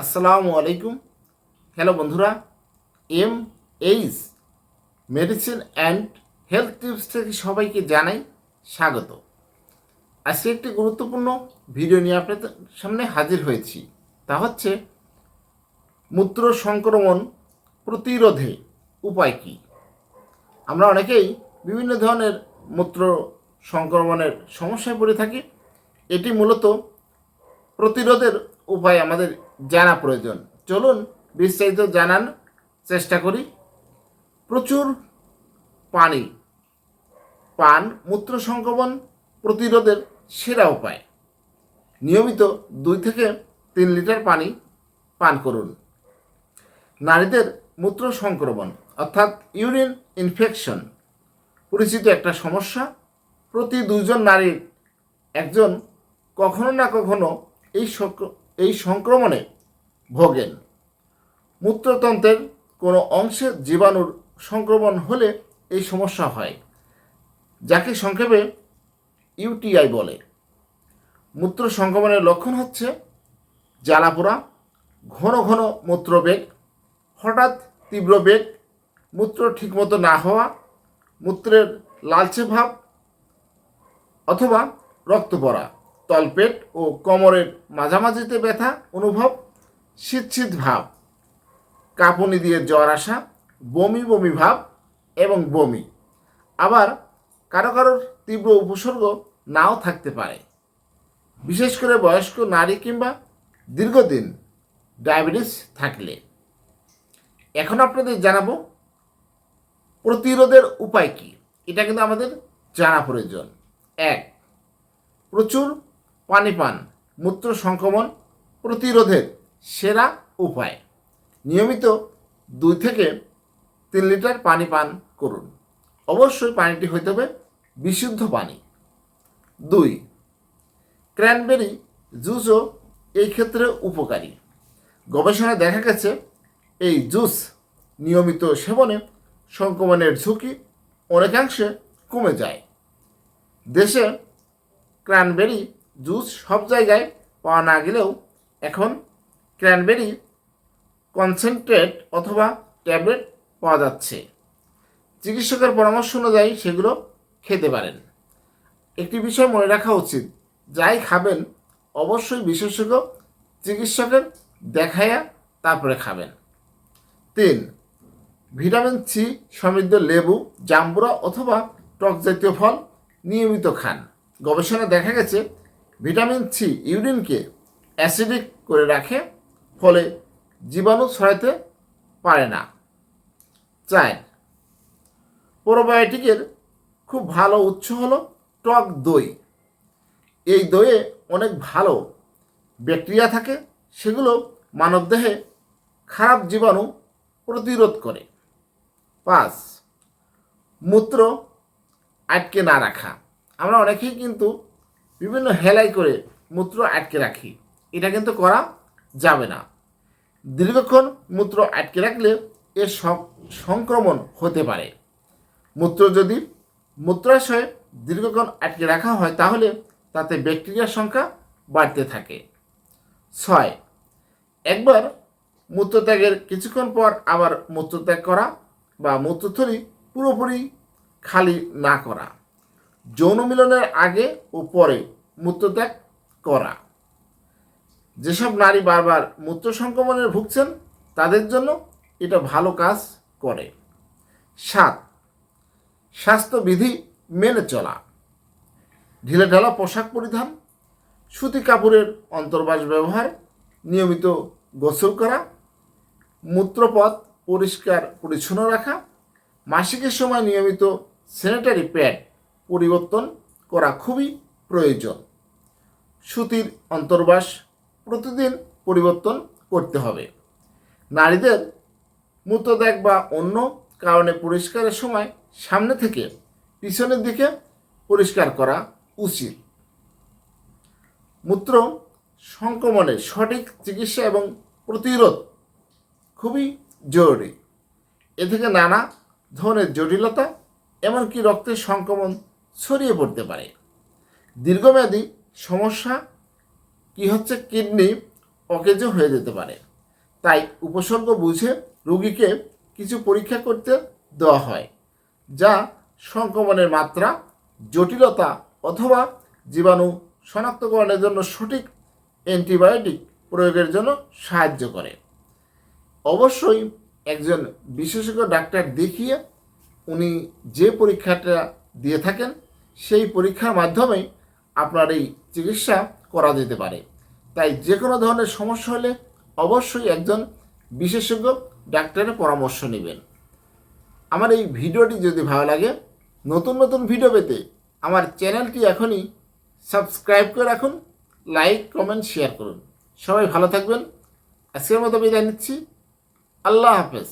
আসসালামু আলাইকুম। হ্যালো বন্ধুরা, M H medicine and health tips থেকে সবাইকে জানাই স্বাগত। আজকে একটি গুরুত্বপূর্ণ ভিডিও নিয়ে আপনাদের সামনে হাজির হয়েছি। তা হচ্ছে, মূত্র সংক্রমণ প্রতিরোধে উপায় কী? আমরা অনেকেই বিভিন্ন ধরনের মূত্র সংক্রমণের সমস্যায় পড়ে থাকি। এটি মূলত প্রতিরোধের উপায় আমাদের জানা প্রয়োজন। চলুন বিস্তারিত জানার চেষ্টা করি। প্রচুর পানি। পান, মূত্র সংক্রমণ প্রতিরোধের সেরা উপায়। নিয়মিত দুই থেকে তিন লিটার পানি পান করুন। নারীদের মূত্র সংক্রমণ, অর্থাৎ ইউরিন ইনফেকশন, পরিচিত একটা সমস্যা। প্রতি দুজন নারীর একজন কখনো না কখনো এই এই সংক্রমণে ভোগেন। মূত্রতন্ত্রের কোনো অংশে জীবাণুর সংক্রমণ হলে এই সমস্যা হয়, যাকে সংক্ষেপে ইউটিআই বলে। মূত্র সংক্রমণের লক্ষণ হচ্ছে জ্বালাপোড়া, ঘন ঘন মূত্রবেগ, হঠাৎ তীব্র বেগ, মূত্র ঠিকমতো না হওয়া, মূত্রের লালচে ভাব, অথবা রক্ত পড়া। তলপেট ও কোমরের মাঝামাঝিতে ব্যথা, অনুভব শীত ভাব, কাঁপুনি দিয়ে জ্বর আসা, বমি বমি ভাব এবং বমি। আবার কারও কারোর তীব্র উপসর্গ নাও থাকতে পারে। বিশেষ করে বয়স্ক নারী কিংবা দীর্ঘদিন ডায়াবেটিস থাকলে। এখন আপনাদের জানাব প্রতিরোধের উপায় কী? এটা কিন্তু আমাদের জানা প্রয়োজন। এক, প্রচুর পানি পান, মূত্র সংক্রমণ, প্রতিরোধের সেরা উপায়। নিয়মিত দুই থেকে তিন লিটার পানি পান করুন। অবশ্যই পানিটি হইতে হবে বিশুদ্ধ পানি। দুই, ক্র্যানবেরি জুসও এই ক্ষেত্রে উপকারী। গবেষণায় দেখা গেছে, এই জুস নিয়মিত সেবনে সংক্রমণের ঝুঁকি অনেকাংশে কমে যায়। দেশে ক্র্যানবেরি জুস সব জায়গায় পাওয়া না গেলেও এখন ক্র্যানবেরি কনসেন্ট্রেট অথবা ট্যাবলেট পাওয়া যাচ্ছে। চিকিৎসকের পরামর্শ অনুযায়ী সেগুলো খেতে পারেন। একটি বিষয় মনে রাখা উচিত, যাই খাবেন, অবশ্যই বিশেষজ্ঞ চিকিৎসকের দেখাইয়া তারপরে খাবেন। তিন, ভিটামিন সি সমৃদ্ধ লেবু, জাম্বুরা অথবা টক জাতীয় ফল নিয়মিত খান। গবেষণায় দেখা গেছে ভিটামিন সি ইউরিনকে অ্যাসিডিক করে রাখে, ফলে জীবাণু ছড়াতে পারে না। চার প্রোবায়োটিকের খুব ভালো উৎস হলো টক দই। এই দইয়ে অনেক ভালো ব্যাকটেরিয়া থাকে, সেগুলো মানবদেহে খারাপ জীবাণু প্রতিরোধ করে। পাঁচ, মূত্র আটকে না রাখা। আমরা অনেকেই কিন্তু বিভিন্ন হেলাই করে মূত্র আটকে রাখি। এটা কিন্তু করা যাবে না। দীর্ঘক্ষণ মূত্র আটকে রাখলে এর সংক্রমণ হতে পারে। মূত্র যদি মূত্রাশয়ে দীর্ঘক্ষণ আটকে রাখা হয়, তাহলে তাতে ব্যাকটেরিয়ার সংখ্যা বাড়তে থাকে। ছয়, একবার মূত্রত্যাগের কিছুক্ষণ পর আবার মূত্রত্যাগ করা বা মূত্রথলি পুরোপুরি খালি না করা। যৌন মিলনের আগে ও পরে মূত্রত্যাগ করা। যেসব নারী বারবার মূত্র সংক্রমণে ভুগছেন, তাদের জন্য এটা ভালো কাজ করে। সাত, স্বাস্থ্যবিধি মেনে চলা। ঢিলেঢালা পোশাক পরিধান, সুতি কাপড়ের অন্তর্বাস ব্যবহার, নিয়মিত গোসল করা, মূত্রপথ পরিষ্কার পরিচ্ছন্ন রাখা, মাসিকের সময় নিয়মিত স্যানিটারি প্যাড পরিবর্তন করা খুবই প্রয়োজন। সুতির অন্তর্বাস প্রতিদিন পরিবর্তন করতে হবে। নারীদের মূত্রত্যাগ বা অন্য কারণে পরিষ্কারের সময় সামনে থেকে পিছনের দিকে পরিষ্কার করা উচিত। মূত্র সংক্রমণের সঠিক চিকিৎসা এবং প্রতিরোধ খুবই জরুরি। এ থেকে নানা ধরনের জটিলতা, এমনকি রক্তের সংক্রমণ ছড়িয়ে পড়তে পারে। দীর্ঘমেয়াদী সমস্যা কি হচ্ছে কিডনি অকেজো হয়ে যেতে পারে। তাই উপসর্গ বুঝে রোগীকে কিছু পরীক্ষা করতে দেওয়া হয়, যা সংক্রমণের মাত্রা, জটিলতা অথবা জীবাণু শনাক্তকরণের জন্য সঠিক অ্যান্টিবায়োটিক প্রয়োগের জন্য সাহায্য করে। অবশ্যই একজন বিশেষজ্ঞ ডাক্তার দেখিয়ে উনি যে পরীক্ষাটা দিয়ে থাকেন, সেই পরীক্ষার মাধ্যমে আপনার এই চিকিৎসা করা যেতে পারে। তাই যে কোনো ধরনের সমস্যা হলে অবশ্যই একজন বিশেষজ্ঞ ডাক্তারের পরামর্শ নেবেন। আমার এই ভিডিওটি যদি ভালো লাগে, নতুন নতুন ভিডিও পেতে আমার চ্যানেলটি এখনই সাবস্ক্রাইব করে রাখুন, লাইক, কমেন্ট, শেয়ার করুন। সবাই ভালো থাকবেন। আজকের মতো বিদায় নিচ্ছি। আল্লাহ হাফেজ।